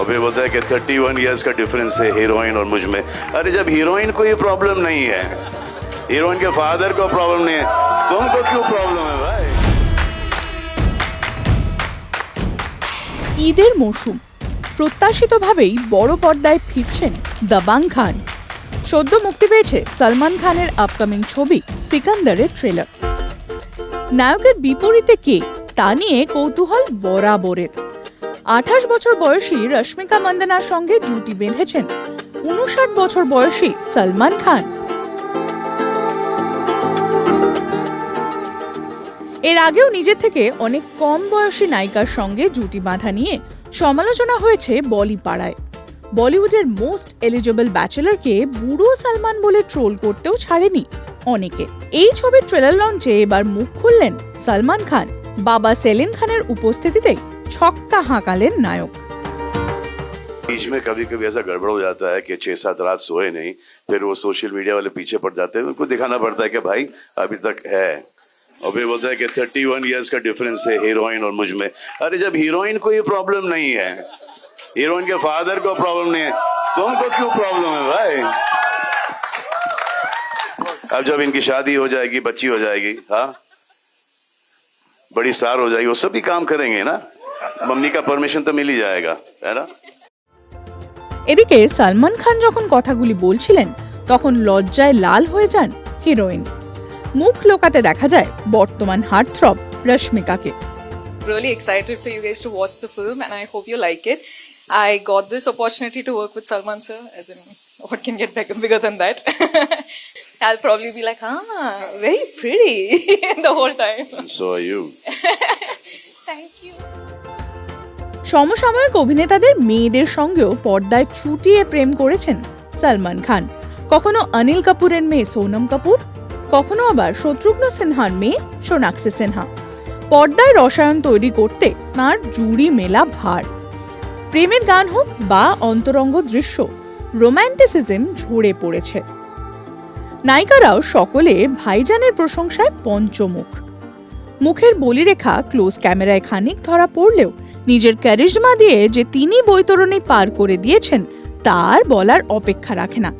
और फिर बोलता है कि थर्टी वन ईयर्स का डिफरेंस है हीरोइन और मुझ में अरे जब हीरोइन को ये प्रॉब्लम नहीं है हीरोइन के फादर को प्रॉब्लम नहीं है तुमको क्यों प्रॉब्लम है भाई ঈদের মরশুম প্রত্যাশিতভাবেই বড় পর্দায় ফিরছেন দাবাং খান সদ্য মুক্তি পেয়েছে সলমান খানের আপকামিং ছবি সিকান্দারের ট্রেলার নায়কের বিপরীতে কে তা নিয়ে কৌতূহল বরাবরের আঠাশ বছর বয়সী রশ্মিকা মন্দনার সঙ্গে জুটি বেঁধেছেন। উনষাট বছর বয়সী সলমান খান। এর আগেও নিজের থেকে অনেক কম বয়সী নায়িকার সঙ্গে জুটি বাঁধা নিয়ে সমালোচনা হয়েছে বলি পাড়ায় বলিউডের মোস্ট এলিজেবল ব্যাচেলারকে বুড়ো সালমান বলে ট্রোল করতেও ছাড়েনি অনেকে। এই ছবির ট্রেলার লঞ্চে এবার মুখ খুললেন সালমান খান। বাবা সেলিম খানের উপস্থিতিতেই छक्का हांकालेन नायक। बीच में कभी कभी ऐसा गड़बड़ हो जाता है कि छह सात रात सोए नहीं, फिर वो सोशल मीडिया वाले पीछे पड़ जाते हैं, उनको दिखाना पड़ता है कि भाई अभी तक है। और फिर बोलता है कि थर्टी वन ईयर्स का डिफरेंस है हीरोइन और मुझमें। अरे जब हीरोइन को ये प्रॉब्लम नहीं है हीरोइन के फादर को प्रॉब्लम नहीं है तो तुमको क्यों प्रॉब्लम है भाई? अब जब इनकी शादी हो जाएगी, बच्ची हो जाएगी हाँ? बड़ी सार हो जाएगी, वो सब भी काम करेंगे ना? मम्मी का परमिशन तो मिल ही जाएगा है ना এদিকে সালমান খান যখন কথাগুলি বলছিলেন তখন লজ্জায় লাল হয়ে যান হিরোইন মুখ লোকাতে দেখা যায় বর্তমান হার্টথ্রব রশ্মিকাকে really excited for you guys to watch the film and I hope you like it. I got this opportunity to work with Salman sir, as in, what can get bigger, bigger than that? I'll probably be like, ah, very pretty the whole time. And so are you. সমসাময়িক অভিনেতাদের মেয়েদের সঙ্গেও পর্দায় চুটিয়ে প্রেম করেছেন সালমান খান। কখনো অনিল কাপুরের মেয়ে সোনম কাপুর, কখনো আবার শত্রুঘ্ন সিনহার মেয়ে সোনাক্ষী সিনহা। পর্দায় রসায়ন তৈরি করতে তাঁর জুড়ি মেলা ভার। প্রেমের গান হোক বা অন্তরঙ্গ দৃশ্য, রোম্যান্টিসিজম ঝরে পড়েছে। নায়িকারাও সকলে ভাইজানের প্রশংসায় পঞ্চমুখ। মুখের বলিরেখা ক্লোজ ক্যামেরায় খানিক ধরা পড়লেও নিজের ক্যারিজমা দিয়ে যে তিনি বৈতরণী পার করে দিয়েছেন, তার বলার অপেক্ষা রাখে না।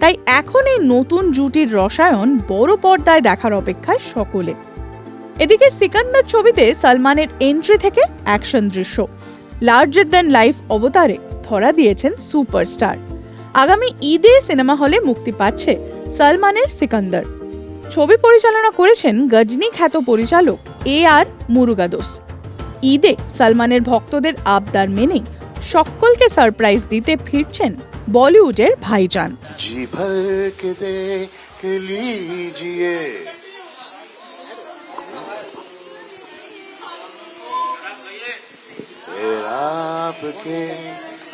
তাই এখন এই নতুন জুটির রসায়ন বড় পর্দায় দেখার অপেক্ষায় সকলে। এদিকে সিকান্দার ছবিতে সালমানের এন্ট্রি থেকে অ্যাকশন দৃশ্য লার্জার দ্যান লাইফ অবতারে ধরা দিয়েছেন সুপারস্টার আগামী ঈদে সিনেমা হলে মুক্তি পাচ্ছে সালমানের সিকান্দার। ছবি পরিচালনা করেছেন গজনি খ্যাত পরিচালক এ আর মুরুগাদোস ঈদে সালমানের ভক্তদের আবদার মেনে সকলকে সারপ্রাইজ দিতে ফিরছেন বলিউডের ভাইজান जी भर के देख लीजिए फिर आपके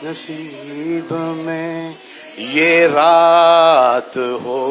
नसीब में ये रात हो